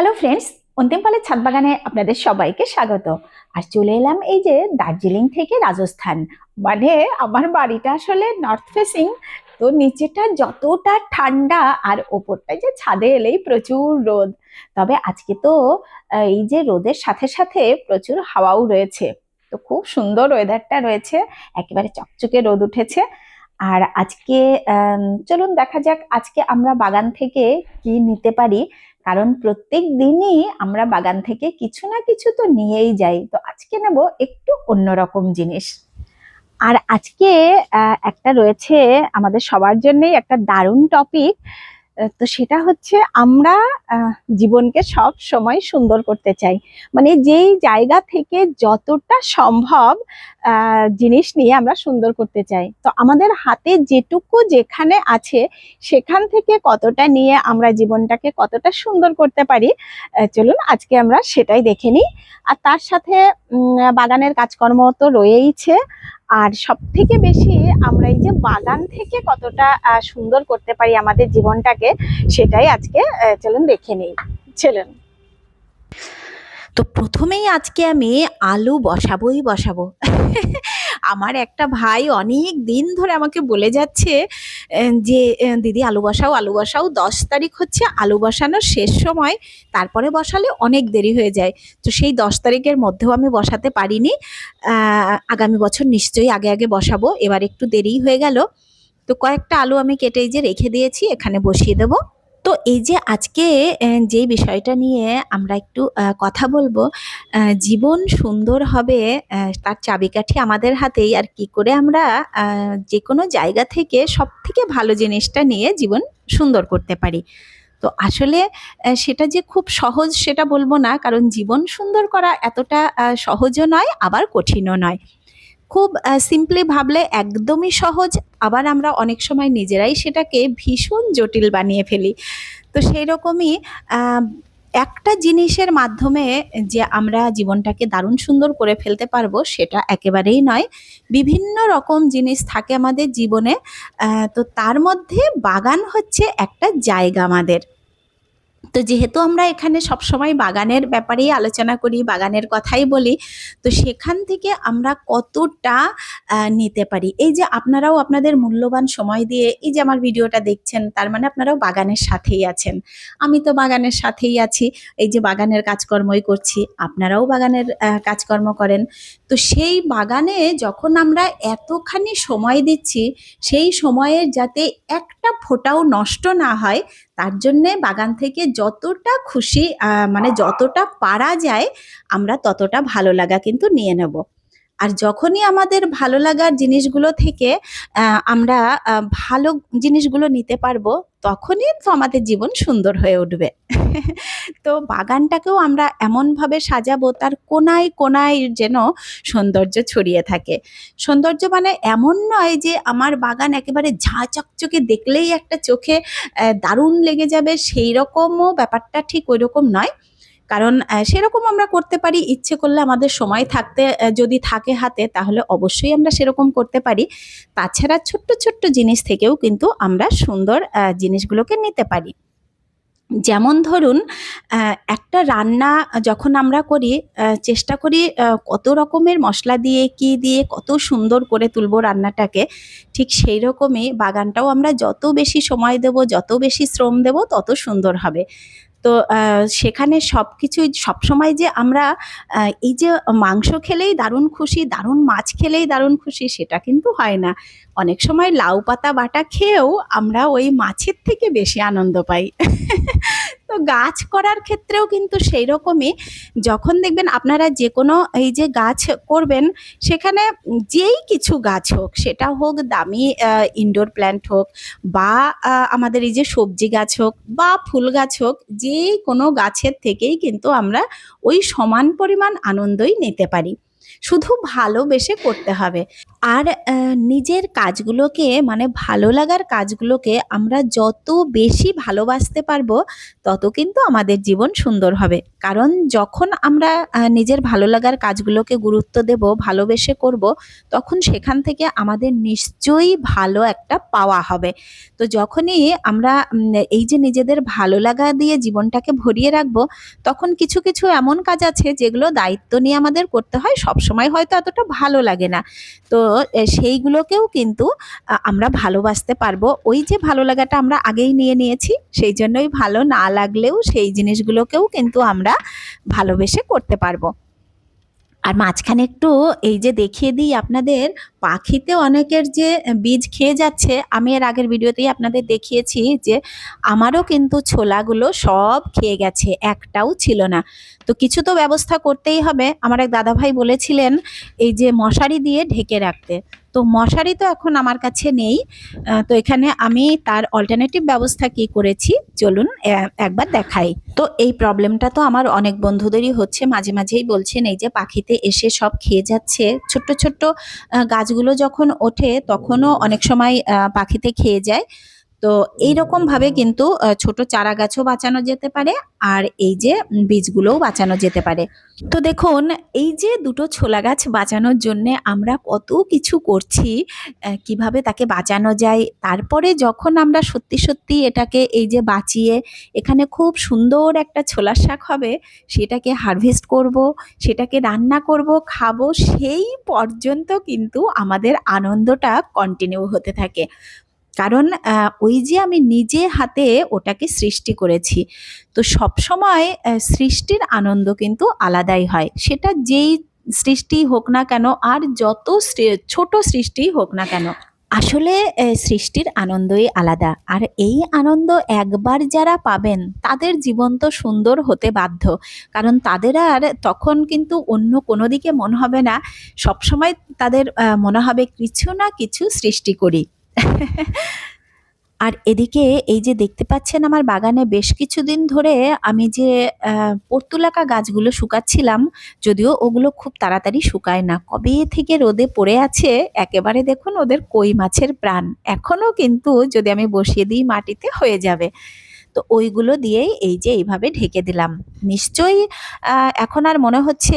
Hello friends অন্তিম পালের ছাদ বাগানে আপনাদের সবাইকে স্বাগত। আর চলে এলাম এই যে দার্জিলিং থেকে রাজস্থান। মানে আমার বাড়িটা আসলে নর্থ ফেসিং তো নিচেটা যতটা ঠান্ডা আর ওপরটা যে ছাদে এলেই প্রচুর রোদ। তবে আজকে তো এই যে রোদের সাথে সাথে প্রচুর হাওয়াও রয়েছে। তো খুব সুন্দর ওয়েদারটা রয়েছে, একেবারে চকচকে রোদ উঠেছে। আর আজকে চলুন দেখা যাক আজকে আমরা বাগান থেকে কি নিতে পারি। কারণ প্রত্যেক দিনই আমরা বাগান থেকে কিছু না কিছু তো নিয়েই যাই। তো আজকে নেব একটু অন্যরকম জিনিস। আর আজকে একটা রয়েছে আমাদের সবার জন্যই একটা দারুণ টপিক তো সেটা হচ্ছে আমরা জীবনকে সব সময় সুন্দর করতে চাই। মানে যেই জায়গা থেকে যতটা সম্ভব জিনিস নিয়ে আমরা সুন্দর করতে চাই। তো আমাদের হাতে যেটুকু যেখানে আছে, সেখান থেকে কতটা নিয়ে আমরা জীবনটাকে কতটা সুন্দর করতে পারি চলুন আজকে আমরা সেটাই দেখে নিই। আর তার সাথে বাগানের কাজকর্ম তো রয়েইছে। আর সব থেকে বেশি আমরা এই যে বাগান থেকে কতটা সুন্দর করতে পারি আমাদের জীবনটাকে, সেটাই আজকে চলুন দেখে নিই। চলুন। তো প্রথমেই আজকে আমি আলু বসাবোই বসাবো। আমার একটা ভাই অনেক দিন ধরে আমাকে বলে যাচ্ছে যে দিদি আলু বসাও আলু বসাও, দশ তারিখ হচ্ছে আলু বসানোর শেষ সময়, তারপরে বসালে অনেক দেরি হয়ে যায়। তো সেই দশ তারিখের মধ্যেও আমি বসাতে পারিনি। আগামী বছর নিশ্চয়ই আগে আগে বসাবো, এবার একটু দেরি হয়ে গেল। তো কয়েকটা আলু আমি কেটে যে রেখে দিয়েছি, এখানে বসিয়ে দেবো। তো এই যে আজকে যেই বিষয়টা নিয়ে আমরা একটু কথা বলব জীবন সুন্দর হবে তার চাবিকাঠি আমাদের হাতেই, আর কি করে আমরা যে কোনো জায়গা থেকে সব থেকে ভালো জিনিসটা নিয়ে জীবন সুন্দর করতে পারি। তো আসলে সেটা যে খুব সহজ সেটা বলব না, কারণ জীবন সুন্দর করা এতটা সহজও নয়, আবার কঠিনও নয়। খুব সিম্পলি ভাবলে একদমই সহজ। আবার আমরা অনেক সময় নিজেরাই সেটাকে ভীষণ জটিল বানিয়ে ফেলি। তো সেই রকমই একটা জিনিসের মাধ্যমে যে আমরা জীবনটাকে দারুণ সুন্দর করে ফেলতে পারব সেটা একেবারেই নয়। বিভিন্ন রকম জিনিস থাকে আমাদের জীবনে তো তার মধ্যে বাগান হচ্ছে একটা জায়গা আমাদের। তো যেহেতু আমরা এখানে সবসময় বাগানের ব্যাপারেই আলোচনা করি, বাগানের কথাই বলি, তো সেখান থেকে আমরা কতটা নিতে পারি? এই যে আপনারাও আপনাদের মূল্যবান সময় দিয়ে এই যে আমার ভিডিওটা দেখছেন, তার মানে আপনারাও বাগানের সাথেই আছেন। আমি তো বাগানের সাথেই আছি, এই যে বাগানের কাজকর্মই করছি, আপনারাও বাগানের কাজকর্ম করেন। তো সেই বাগানে যখন আমরা এতখানি সময় দিচ্ছি, সেই সময়ের যাতে একটা ফোঁটাও নষ্ট না হয় তার জন্যে বাগান থেকে যতটা খুশি মানে যতটা পারা যায়, আমরা ততটা ভালো লাগা কিন্তু নিয়ে নেব। আর যখনই আমাদের ভালো লাগার জিনিসগুলো থেকে আমরা ভালো জিনিসগুলো নিতে পারব, তখনই তো আমাদের জীবন সুন্দর হয়ে উঠবে। তো বাগানটাকেও আমরা এমনভাবে সাজাবো, তার কোনায় কোনায় যেন সৌন্দর্য ছড়িয়ে থাকে। সৌন্দর্য মানে এমন নয় যে আমার বাগান একেবারে ঝাঁ চকচকে দেখলেই একটা চোখে দারুণ লেগে যাবে সেই রকমও ব্যাপারটা ঠিক ওই রকম নয়। কারণ সেরকম আমরা করতে পারি। ইচ্ছে করলে আমাদের সময় থাকতে যদি থাকে হাতে, তাহলে অবশ্যই আমরা সেরকম করতে পারি। তাছাড়া ছোট্ট ছোট্ট জিনিস থেকেও কিন্তু আমরা সুন্দর জিনিসগুলোকে নিতে পারি। যেমন ধরুন একটা রান্না যখন আমরা করি চেষ্টা করি কত রকমের মশলা দিয়ে, কি দিয়ে, কত সুন্দর করে তুলব রান্নাটাকে, ঠিক সেই রকমই বাগানটাও আমরা যত বেশি সময় দেব, যত বেশি শ্রম দেব, তত সুন্দর হবে। তো সেখানে সব কিছুই সবসময় যে আমরা এই যে মাংস খেলেই দারুণ খুশি, দারুণ মাছ খেলেই দারুণ খুশি, সেটা কিন্তু হয় না। অনেক সময় লাউ পাতা বাটা খেয়েও আমরা ওই মাছের থেকে বেশি আনন্দ পাই। তো গাছ করার ক্ষেত্রেও কিন্তু সেই রকমই যখন দেখবেন আপনারা যে কোনো এই যে গাছ করবেন, সেখানে যেই কিছু গাছ হোক, সেটা হোক দামি ইনডোর প্ল্যান্ট হোক বা আমাদের এই যে সবজি গাছ হোক বা ফুল গাছ হোক যে কোনো গাছের থেকেই কিন্তু আমরা ওই সমান পরিমাণ আনন্দই নিতে পারি। শুধু ভালোবেসে করতে হবে। আর নিজের কাজগুলোকে মানে ভালো লাগার কাজগুলোকে আমরা যত বেশি ভালোবাসতে পারব, তত কিন্তু আমাদের জীবন সুন্দর হবে। কারণ যখন আমরা নিজের ভালো লাগার কাজগুলোকে গুরুত্ব দেব, ভালোবেসে করব, তখন সেখান থেকে আমাদের নিশ্চয়ই ভালো একটা পাওয়া হবে। তো যখনই আমরা এই যে নিজেদের ভালো লাগা দিয়ে জীবনটাকে ভরিয়ে রাখব, তখন কিছু কিছু এমন কাজ আছে যেগুলো দায়িত্ব নিয়ে আমাদের করতে হয়, সবসময় হয়তো এতটা ভালো লাগে না। তো সেইগুলোকেও কিন্তু আমরা ভালোবাসতে পারব। ওই যে ভালো লাগাটা আমরা আগেই নিয়ে নিয়েছি, সেই জন্যই ভালো না লাগলেও সেই জিনিসগুলোকেও কিন্তু আমরা ভালোবেসে করতে পারব। আর মাঝখানে একটু এই যে দেখিয়ে দিই আপনাদের, পাখিতে অনেকের যে বীজ খেয়ে যাচ্ছে, আমি এর আগের ভিডিওতেই আপনাদের দেখিয়েছি যে আমারও কিন্তু ছোলাগুলো সব খেয়ে গেছে, একটাও ছিল না। তো কিছু তো ব্যবস্থা করতেই হবে। আমার এক দাদাভাই বলেছিলেন, এই যে মশারি দিয়ে ঢেকে রাখতে। তো মশারি তো এখন আমার কাছে নেই। তো এখানে আমি তার অল্টারনেটিভ ব্যবস্থা কি করেছি? চলুন একবার দেখাই। তো এই প্রবলেমটা তো আমার অনেক বন্ধুদেরই হচ্ছে। মাঝে মাঝেই বলছেন, এই যে পাখিতে এসে সব খেয়ে যাচ্ছে। ছোট্ট ছোট্ট গাছগুলো যখন ওঠে তখনও অনেক সময় পাখিতে খেয়ে যায়। তো এইরকম ভাবে কিন্তু ছোট চারা গাছও বাঁচানো যেতে পারে আর এই যে বীজগুলোও বাঁচানো যেতে পারে। তো দেখুন, এই যে দুটো ছোলা গাছ বাঁচানোর জন্যে আমরা কত কিছু করছি কীভাবে তাকে বাঁচানো যায়, তারপরে যখন আমরা সত্যি সত্যি এটাকে এই যে বাঁচিয়ে এখানে খুব সুন্দর একটা ছোলার শাক হবে, সেটাকে হারভেস্ট করব, সেটাকে রান্না করব, খাব, সেই পর্যন্ত কিন্তু আমাদের আনন্দটা কন্টিনিউ হতে থাকে। কারণ ওই যে আমি নিজে হাতে ওটাকে সৃষ্টি করেছি, তো সবসময় সৃষ্টির আনন্দ কিন্তু আলাদাই হয়। সেটা যেই সৃষ্টি হোক না কেন, আর যত ছোট সৃষ্টি হোক না কেন, আসলে সৃষ্টির আনন্দই আলাদা। আর এই আনন্দ একবার যারা পাবেন, তাদের জীবন তো সুন্দর হতে বাধ্য। কারণ তাদের আর তখন কিন্তু অন্য কোনো দিকে মনে হবে না। সবসময় তাদের মনে হবে কিছু না কিছু সৃষ্টি করি। আর এদিকে এই যে দেখতে পাচ্ছেন আমার বাগানে বেশ কিছুদিন ধরে আমি যে পর্তুলাকা গাছগুলো শুকাচ্ছিলাম, যদিও ওগুলো খুব তাড়াতাড়ি শুকায় না। কবে থেকে রোদে পড়ে আছে, একেবারে দেখুন ওদের কই মাছের প্রাণ। এখনও কিন্তু যদি আমি বসিয়ে দিই মাটিতে, হয়ে যাবে। তো ওইগুলো দিয়েই এই যে এইভাবে ঢেকে দিলাম। নিশ্চয়ই এখন আর মনে হচ্ছে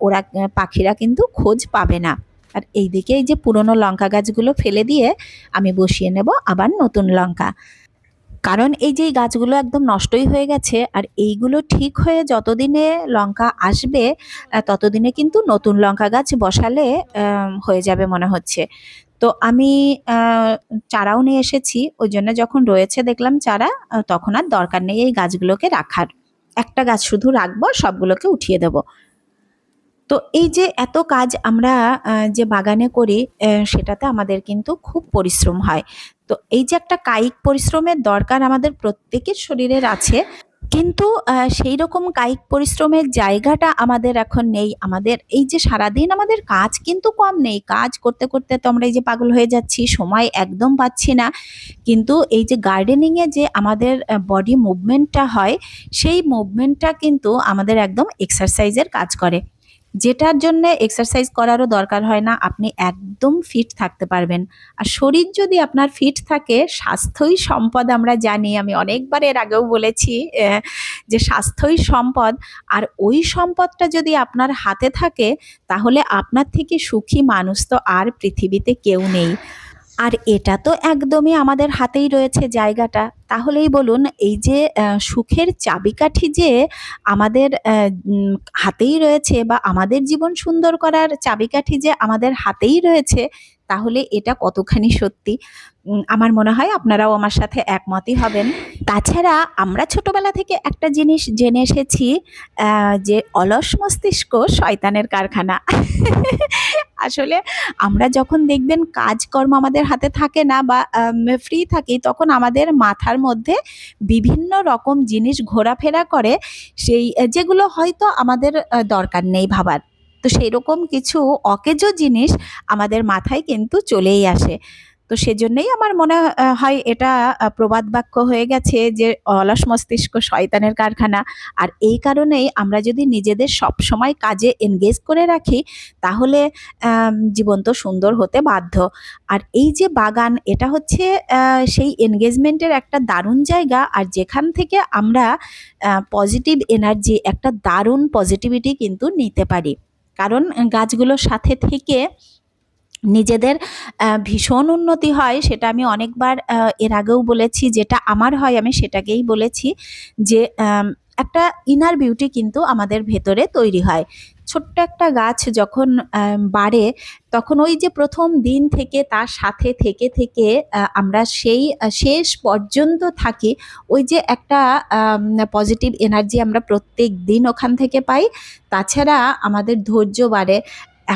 ওরা, পাখিরা কিন্তু খোঁজ পাবে না। আর এইদিকে এই যে পুরনো লঙ্কা গাছগুলো ফেলে দিয়ে আমি বসিয়ে নেব আবার নতুন লঙ্কা। কারণ এই যে এই গাছগুলো একদম নষ্টই হয়ে গেছে আর এইগুলো ঠিক হয়ে যতদিনে লঙ্কা আসবে ততদিনে কিন্তু নতুন লঙ্কা গাছ বসালে হয়ে যাবে মনে হচ্ছে। তো আমি চারাও নিয়ে এসেছি, ওই জন্য যখন রয়েছে দেখলাম চারা তখন আর দরকার নেই এই গাছগুলোকে রাখার। একটা গাছ শুধু রাখব, সবগুলোকে উঠিয়ে দেবো। তো এই যে এত কাজ আমরা যে বাগানে করি সেটাতে আমাদের কিন্তু খুব পরিশ্রম হয়। তো এই যে একটা কায়িক পরিশ্রমের দরকার আমাদের প্রত্যেকের শরীরের আছে, কিন্তু সেই রকম কায়িক পরিশ্রমের জায়গাটা আমাদের এখন নেই। আমাদের এই যে সারাদিন আমাদের কাজ কিন্তু কম নেই। কাজ করতে করতে তো আমরা এই যে পাগল হয়ে যাচ্ছি, সময় একদম পাচ্ছি না। কিন্তু এই যে গার্ডেনিংয়ে যে আমাদের বডি মুভমেন্টটা হয়, সেই মুভমেন্টটা কিন্তু আমাদের একদম এক্সারসাইজের কাজ করে। যেটার জন্য এক্সারসাইজ করারও দরকার হয় না, আপনি একদম ফিট থাকতে পারবেন। আর শরীর যদি আপনার ফিট থাকে, স্বাস্থ্যই সম্পদ আমরা জানি, আমি অনেকবার এর আগেও বলেছি যে স্বাস্থ্যই সম্পদ। আর ওই সম্পদটা যদি আপনার হাতে থাকে, তাহলে আপনার থেকে সুখী মানুষ তো আর পৃথিবীতে কেউ নেই। আর এটা তো একদমই আমাদের হাতেই রয়েছে জায়গাটা। তাহলেই বলুন, এই যে সুখের চাবিকাঠি যে আমাদের হাতেই রয়েছে বা আমাদের জীবন সুন্দর করার চাবিকাঠি যে আমাদের হাতেই রয়েছে তাহলে এটা কতখানি সত্যি? আমার মনে হয় আপনারাও আমার সাথে একমতই হবেন। তাছাড়া আমরা ছোটবেলা থেকে একটা জিনিস জেনে এসেছি যে অলস মস্তিষ্ক শয়তানের কারখানা। আসলে আমরা যখন দেখবেন কাজকর্ম আমাদের হাতে থাকে না বা ফ্রি থাকি, তখন আমাদের মাথার মধ্যে বিভিন্ন রকম জিনিস ঘোরাফেরা করে, সেই, যেগুলো হয়তো আমাদের দরকার নেই ভাবার। তো সেই রকম কিছু অকেজো জিনিস আমাদের মাথায় কিন্তু চলেই আসে। তো সেজন্যই আমার মনে হয় এটা প্রবাদ বাক্য হয়ে গেছে যে অলস মস্তিষ্ক শয়তানের কারখানা। আর এই কারণেই আমরা যদি নিজেদের সব সময় কাজে এনগেজ করে রাখি, তাহলে জীবন তো সুন্দর হতে বাধ্য। আর এই যে বাগান, এটা হচ্ছে সেই এনগেজমেন্টের একটা দারুণ জায়গা। আর যেখান থেকে আমরা পজিটিভ এনার্জি একটা দারুণ পজিটিভিটি কিন্তু নিতে পারি। কারণ গাছগুলোর সাথে থেকে নিজেদের ভীষণ উন্নতি হয়, সেটা আমি অনেকবার এর আগেও বলেছি, যেটা আমার হয় আমি সেটাকেই বলেছি যে একটা ইনার বিউটি কিন্তু আমাদের ভেতরে তৈরি হয়। ছোট্ট একটা গাছ যখন বাড়ে, তখন ওই যে প্রথম দিন থেকে, তার সাথে থেকে থেকে আমরা সেই, শেষ পর্যন্ত থাকি, ওই যে একটা পজিটিভ এনার্জি আমরা প্রত্যেক দিন ওখান থেকে পাই। তাছাড়া আমাদের ধৈর্য বাড়ে।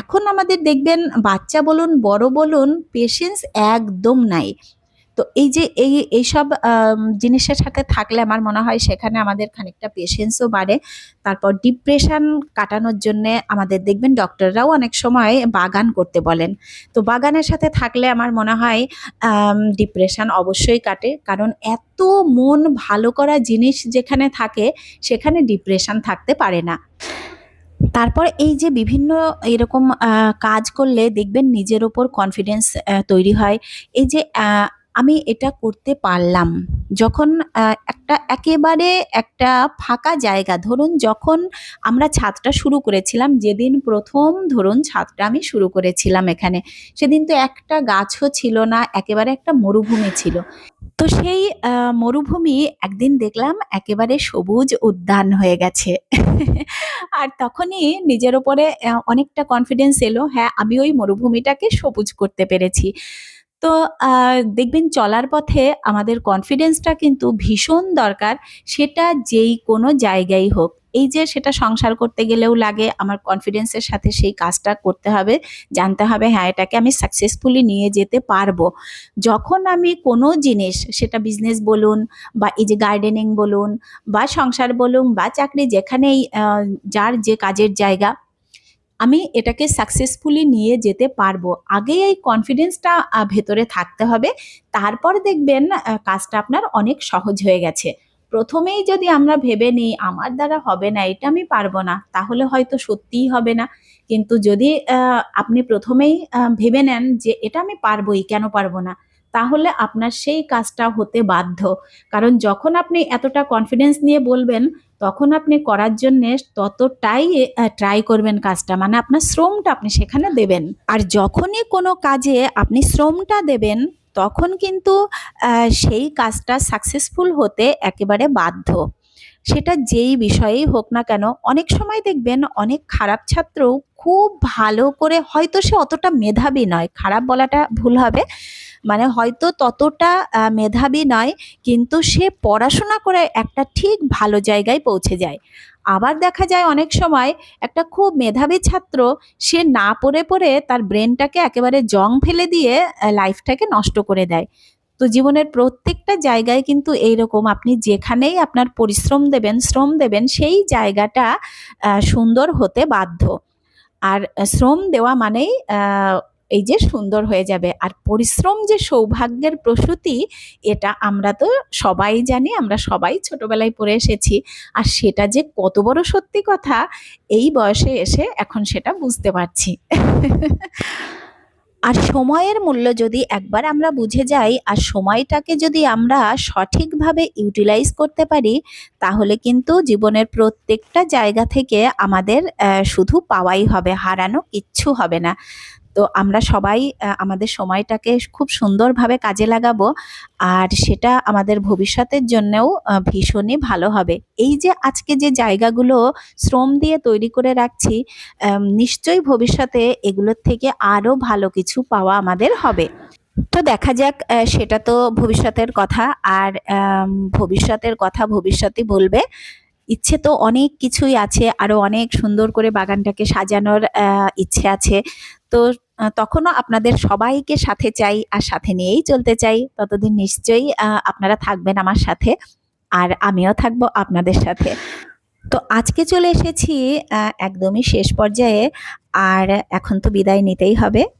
এখন আমাদের দেখবেন, বাচ্চা বলুন, বড় বলুন পেশেন্স একদম নাই। তো এই যে এই, এইসব জিনিসের সাথে থাকলে আমার মনে হয় সেখানে আমাদের খানিকটা পেশেন্সও বাড়ে। তারপর ডিপ্রেশন কাটানোর জন্য আমাদের দেখবেন ডক্টররাও অনেক সময় বাগান করতে বলেন। তো বাগানের সাথে থাকলে আমার মনে হয় ডিপ্রেশন অবশ্যই কাটে। কারণ এত মন ভালো করা জিনিস যেখানে থাকে, সেখানে ডিপ্রেশন থাকতে পারে না। তারপর এই যে বিভিন্ন এরকম কাজ করলে দেখবেন নিজের ওপর কনফিডেন্স তৈরি হয়। এই যে আমি এটা করতে পারলাম। যখন একটা একেবারে একটা ফাঁকা জায়গা, ধরুন যখন আমরা ছাদটা শুরু করেছিলাম, যেদিন প্রথম ধরুন ছাদটা আমি শুরু করেছিলাম এখানে, সেদিন তো একটা গাছও ছিল না, একেবারে একটা মরুভূমি ছিল। তো সেই মরুভূমি একদিন দেখলাম একেবারে সবুজ উদ্যান হয়ে গেছে। আর তখনই নিজের ওপরে অনেকটা কনফিডেন্স এলো হ্যাঁ আমি ওই মরুভূমিটাকে সবুজ করতে পেরেছি। তো দেখবেন চলার পথে আমাদের কনফিডেন্সটা কিন্তু ভীষণ দরকার। সেটা যেই কোনো জায়গায় হোক। এই যে সেটা সংসার করতে গেলেও লাগে, আমার কনফিডেন্সের সাথে সেই কাজটা করতে হবে। জানতে হবে হ্যাঁ এটাকে আমি সাকসেসফুলি নিয়ে যেতে পারব। যখন আমি কোনো জিনিস, সেটা বিজনেস বলুন বা এই যে গার্ডেনিং বলুন বা সংসার বলুন বা চাকরি যেখানেই যার যে কাজের জায়গা আমি এটাকে সাকসেসফুলি নিয়ে যেতে পারব। আগে এই কনফিডেন্সটা ভেতরে থাকতে হবে। তারপর দেখবেন কাজটা আপনার অনেক সহজ হয়ে গেছে। প্রথমেই যদি আমরা ভেবে নিই, আমার দ্বারা হবে না, এটা আমি পারব না, তাহলে হয়তো সত্যিই হবে না। কিন্তু যদি আপনি প্রথমেই ভেবে নেন যে, এটা আমি পারবোই, কেন পারব না? তাহলে আপনার সেই কাজটা হতে বাধ্য। কারণ যখন আপনি এতটা কনফিডেন্স নিয়ে বলবেন তখন আপনি করার জন্য ততটাই ট্রাই করবেন কাজটা। মানে আপনার শ্রমটা আপনি সেখানে দেবেন। আর যখনই কোনো কাজে আপনি শ্রমটা দেবেন, তখন কিন্তু সেই কাজটা সাকসেসফুল হতে একেবারে বাধ্য। সেটা যেই বিষয়েই হোক না কেন, অনেক সময় দেখবেন অনেক খারাপ ছাত্রও খুব ভালো করে, হয়তো সে অতটা মেধাবী নয়, খারাপ বলাটা ভুল হবে মানে হয়তো ততটা মেধাবী নয়, কিন্তু সে পড়াশোনা করে একটা ঠিক ভালো জায়গায় পৌঁছে যায়। আবার দেখা যায় অনেক সময় একটা খুব মেধাবী ছাত্র, সে না পড়ে পড়ে তার ব্রেনটাকে একেবারে জং ফেলে দিয়ে লাইফটাকে নষ্ট করে দেয়। তো জীবনের প্রত্যেকটা জায়গায় কিন্তু এইরকম আপনি যেখানেই আপনার পরিশ্রম দেবেন, শ্রম দেবেন, সেই জায়গাটা সুন্দর হতে বাধ্য। আর শ্রম দেওয়া মানেই এই যে সুন্দর হয়ে যাবে। আর পরিশ্রম যে সৌভাগ্যের প্রসূতি, এটা আমরা তো সবাই জানি, আমরা সবাই ছোটবেলায় পড়ে এসেছি। আর সেটা যে কত বড় সত্যি কথা, এই বয়সে এসে এখন সেটা বুঝতে পারছি। আর সময়ের মূল্য যদি একবার আমরা বুঝে যাই, আর সময়টাকে যদি আমরা সঠিকভাবে ইউটিলাইজ করতে পারি, তাহলে কিন্তু জীবনের প্রত্যেকটা জায়গা থেকে আমাদের শুধু পাওয়াই হবে, হারানো কিচ্ছু হবে না। তো আমরা সবাই আমাদের সময়টাকে খুব সুন্দরভাবে কাজে লাগাবো আর সেটা আমাদের ভবিষ্যতের জন্যও ভীষণই ভালো হবে। এই যে আজকে যে জায়গাগুলো শ্রম দিয়ে তৈরি করে রাখছি নিশ্চয়ই ভবিষ্যতে এগুলোর থেকে আরও ভালো কিছু পাওয়া আমাদের হবে। তো দেখা যাক সেটা তো ভবিষ্যতের কথা আর ভবিষ্যতের কথা ভবিষ্যতই বলবে। ইচ্ছে তো অনেক কিছুই আছে, আরও অনেক সুন্দর করে বাগানটাকে সাজানোর ইচ্ছে আছে। তো তখনও আপনাদের সবাইকে সাথে চাই আর সাথে নিয়েই চলতে চাই। ততদিন নিশ্চয়ই আপনারা থাকবেন আমার সাথে আর আমিও থাকব আপনাদের সাথে। তো আজকে চলে এসেছি একদমই শেষ পর্যায়ে আর এখন তো বিদায় নিতেই হবে।